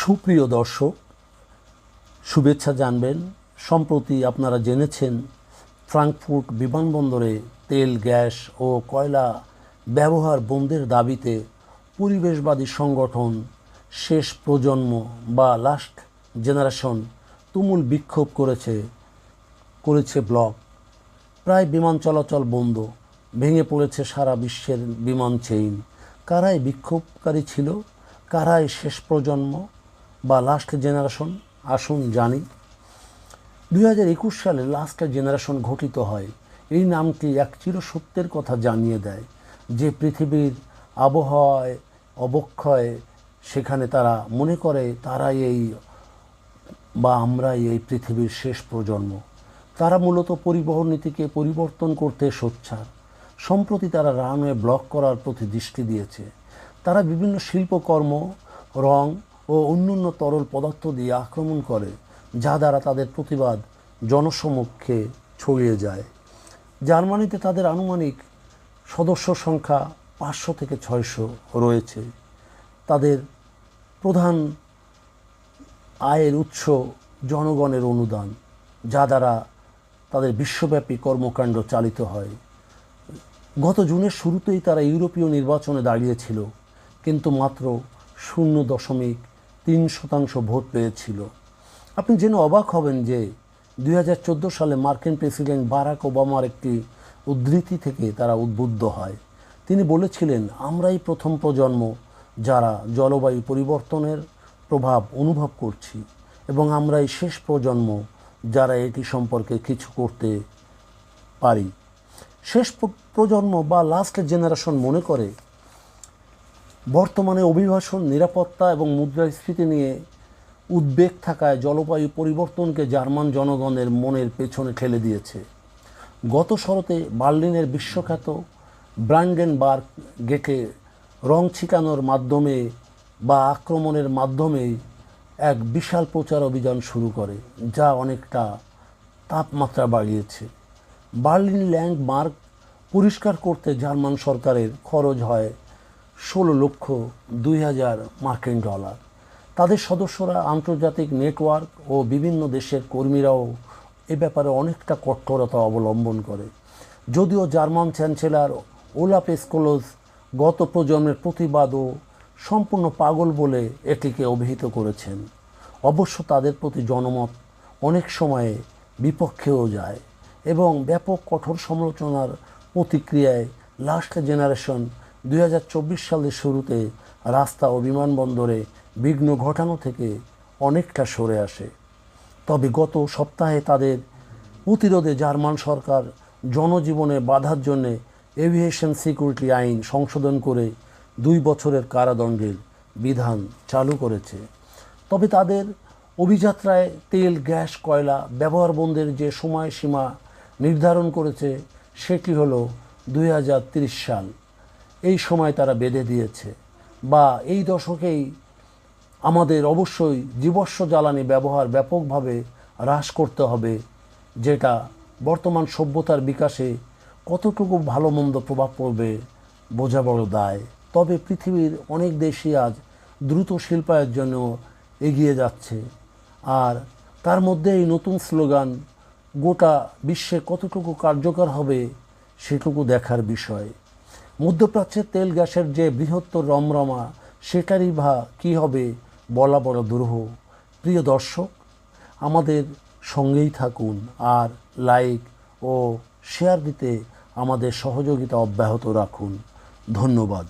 সুপ্রিয় দর্শক, শুভেচ্ছা জানবেন। সম্প্রতি আপনারা জেনেছেন, ফ্রাঙ্কফুর্ট বিমানবন্দরে তেল, গ্যাস ও কয়লা ব্যবহার বন্ধের দাবিতে পরিবেশবাদী সংগঠন, শেষ প্রজন্ম বা লাস্ট জেনারেশন তুমুল বিক্ষোভ করেছে করেছে ব্লক। প্রায় বিমান চলাচল বন্ধ, ভেঙে পড়েছে সারা বিশ্বের বিমান চেইন কারাই বিক্ষোভকারী ছিল? কারাই শেষ প্রজন্ম? বা লাস্ট জেনারেশন আসুন জানি। দুই হাজার একুশ সালে লাস্ট জেনারেশন ঘটিত হয়। এই নামটি এক চিরসত্যের কথা জানিয়ে দেয় যে পৃথিবীর আবহাওয়ায়, অবক্ষয় সেখানে তারা মনে করে তারাই এই বা আমরাই এই পৃথিবীর শেষ প্রজন্ম। তারা মূলত পরিবহন নীতিকে পরিবর্তন করতে সোচ্চার। সম্প্রতি তারা রানওয়ে ব্লক করার প্রতি দৃষ্টি দিয়েছে। তারা বিভিন্ন শিল্পকর্ম, রং ও অন্যান্য তরল পদার্থ দিয়ে আক্রমণ করে, যা দ্বারা তাদের প্রতিবাদ জনসমক্ষে ছড়িয়ে যায়। জার্মানিতে তাদের আনুমানিক সদস্য সংখ্যা পাঁচশো থেকে ছয়শো রয়েছে। তাদের প্রধান আয়ের উৎস জনগণের অনুদান, যা দ্বারা তাদের বিশ্বব্যাপী কর্মকাণ্ড চালিত হয়। গত জুনের শুরুতেই তারা ইউরোপীয় নির্বাচনে দাঁড়িয়েছিল, কিন্তু মাত্র শূন্য দশমিক তিন শতাংশ ভোট পেয়েছিল। আপনি জেনে অবাক হবেন যে দু হাজার চোদ্দ সালে মার্কিন প্রেসিডেন্ট বারাক ওবামার একটি উদ্ধৃতি থেকে তারা উদ্বুদ্ধ হয়। তিনি বলেছিলেন, আমরাই প্রথম প্রজন্ম যারা জলবায়ু পরিবর্তনের প্রভাব অনুভব করছি এবং আমরাই শেষ প্রজন্ম যারা এটি সম্পর্কে কিছু করতে পারি। শেষ প্রজন্ম বা লাস্ট জেনারেশন মনে করে বর্তমানে অভিবাসন, নিরাপত্তা এবং মুদ্রাস্ফীতি নিয়ে উদ্বেগ থাকায় জলবায়ু পরিবর্তনকে জার্মান জনগণের মনের পেছনে ঠেলে দিয়েছে। গত শরতে বার্লিনের বিশ্বখ্যাত ব্র্যান্ডেনবার্গ গেটে রং ছিটানোর মাধ্যমে বা আক্রমণের মাধ্যমে এক বিশাল প্রচার অভিযান শুরু করে, যা অনেকটা তাপমাত্রা বাড়িয়েছে। বার্লিন ল্যান্ডমার্ক পরিষ্কার করতে জার্মান সরকারের খরচ হয় ষোলো লক্ষ দুই হাজার মার্কিন ডলার। তাদের সদস্যরা আন্তর্জাতিক নেটওয়ার্ক ও বিভিন্ন দেশের কর্মীরাও এ ব্যাপারে অনেকটা কঠোরতা অবলম্বন করে। যদিও জার্মান চ্যান্সেলর ওলাফ স্কোলোজ গত প্রজন্মের প্রতিবাদ ও সম্পূর্ণ পাগল বলে এটিকে অভিহিত করেছেন। অবশ্য তাদের প্রতি জনমত অনেক সময়ে বিপক্ষেও যায় এবং ব্যাপক কঠোর সমালোচনার প্রতিক্রিয়ায় লাস্ট জেনারেশন দুই হাজার চব্বিশ সালের শুরুতে রাস্তা ও বিমানবন্দরে বিঘ্ন ঘটানো থেকে অনেকটা সরে আসে। তবে গত সপ্তাহে তাদের প্রতিরোধে জার্মান সরকার জনজীবনে বাধার জন্যে এভিয়েশন সিকিউরিটি আইন সংশোধন করে দুই বছরের কারাদণ্ডের বিধান চালু করেছে। তবে তাদের অভিযাত্রায় তেল, গ্যাস, কয়লা, ব্যবহার বন্ধের যে সময়সীমা নির্ধারণ করেছে, সেটি হলো দুই সাল। এই সময় তারা বেঁধে দিয়েছে বা এই দশকেই আমাদের অবশ্যই জীবস্ব জ্বালানি ব্যবহার ব্যাপকভাবে হ্রাস করতে হবে, যেটা বর্তমান সভ্যতার বিকাশে কতটুকু ভালো মন্দ প্রভাব পড়বে বোঝা বড় দায়। তবে পৃথিবীর অনেক দেশই আজ দ্রুত শিল্পায়ের জন্য এগিয়ে যাচ্ছে। আর তার মধ্যে এই নতুন স্লোগান, গোটা বিশ্বে কতটুকু কার্যকর হবে সেটুকু দেখার বিষয়। মধ্যপ্রাচ্যের তেল গ্যাসের যে বৃহত্তর রমরমা, সেটারই ভা কী হবে বলা বড় দুরূহ। প্রিয় দর্শক, আমাদের সঙ্গেই থাকুন আর লাইক ও শেয়ার দিতে আমাদের সহযোগিতা অব্যাহত রাখুন। ধন্যবাদ।